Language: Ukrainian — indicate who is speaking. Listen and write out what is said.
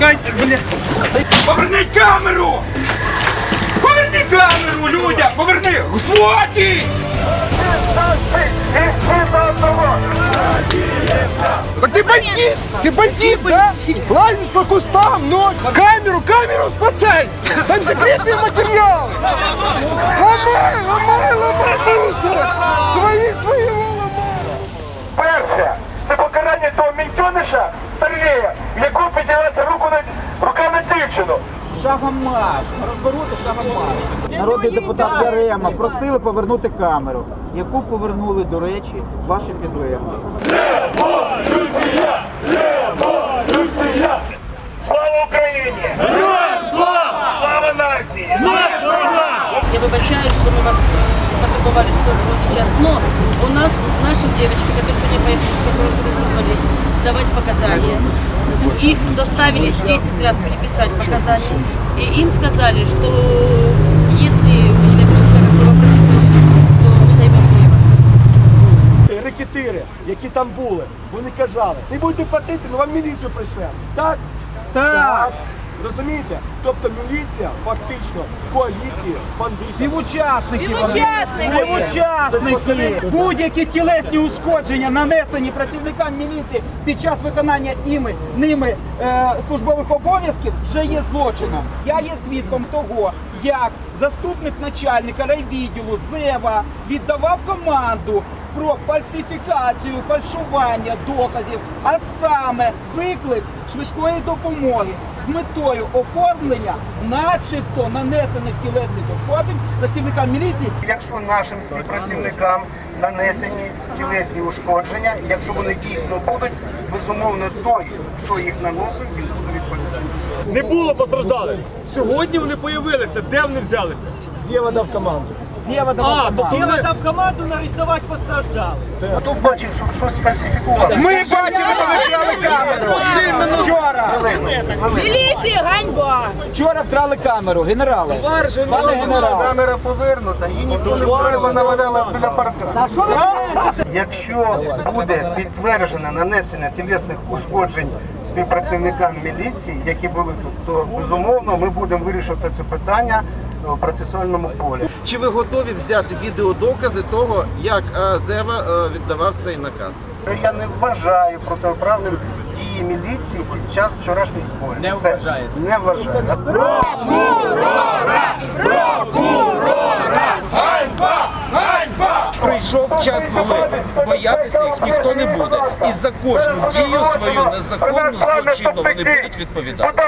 Speaker 1: Чекайте, бля. Поверніть камеру! Поверни камеру, людям! Поверни! Хватить!
Speaker 2: Так ты бандит! Ты бандит, да? Лазишь по кустам, ночь! Камеру, камеру спасай! Там секретный материал! Ломай, ломай, ломай
Speaker 3: Шагом марш, розвороти шагом марш. Народний депутат Ярема просили повернути камеру, яку повернули, до речі, ваші підлеглі.
Speaker 4: Слава Україні! Героям слава! Слава нації!
Speaker 5: Я выбачаюсь, что мы вас э, атаковали столько вот сейчас. Но у нас наши девочки, которые сегодня поехали в прокуратуру вызвали давать показания. Их заставили 10 раз переписать показания. И им сказали, что если вы не напишете то мы займемся им.
Speaker 6: рекетири, які там були, вони казали, не будете платити, ми вам міліцію прийшли. Так? Так. Розумієте? Тобто міліція фактично коаліції бандитів.
Speaker 3: Співучасники!
Speaker 5: Співучасники!
Speaker 3: Співучасники! Будь-які тілесні ушкодження, нанесені працівникам міліції під час виконання іми, ними е, службових обов'язків, вже є злочином. Я є свідком того, як заступник начальника райвідділу Зева віддавав команду про фальсифікацію, фальшування доказів, а саме виклик швидкої допомоги з метою оформлення начебто нанесених тілесних ушкоджень працівникам міліції
Speaker 4: Якщо нашим співпрацівникам нанесені тілесні ушкодження, якщо вони дійсно будуть, безумовно той, хто їх наносив, він буде.
Speaker 6: Не було постраждалих. Сьогодні вони з'явилися. Де вони взялися? Є вода в команду.
Speaker 3: Зєва давав команду.
Speaker 6: дав команду нарисувати постраждалих.
Speaker 4: Хто бачив, що щось фальсифікували?
Speaker 3: Ми бачили, коли вкрали камеру. Вчора.
Speaker 5: Милиция, ганьба!
Speaker 3: Вчора вкрали камеру, генерали. Пане генерал.
Speaker 4: Камера повернута, її ніхто не вкрав, вона валяла біля парка. Якщо буде підтверджено нанесення тілесних ушкоджень співпрацівникам міліції, які були тут, то безумовно ми будемо вирішувати це питання процесуальному полі.
Speaker 7: Чи ви готові взяти відеодокази того, як е, Зева е, віддавав цей наказ?
Speaker 4: Я не вважаю протиправним дії міліції під час вчорашніх зборів. Не вважаєте? Не вважаю.
Speaker 7: Прийшов час, коли боятися їх ніхто не буде. І за кожну дію свою незаконну злочинну вони будуть відповідати.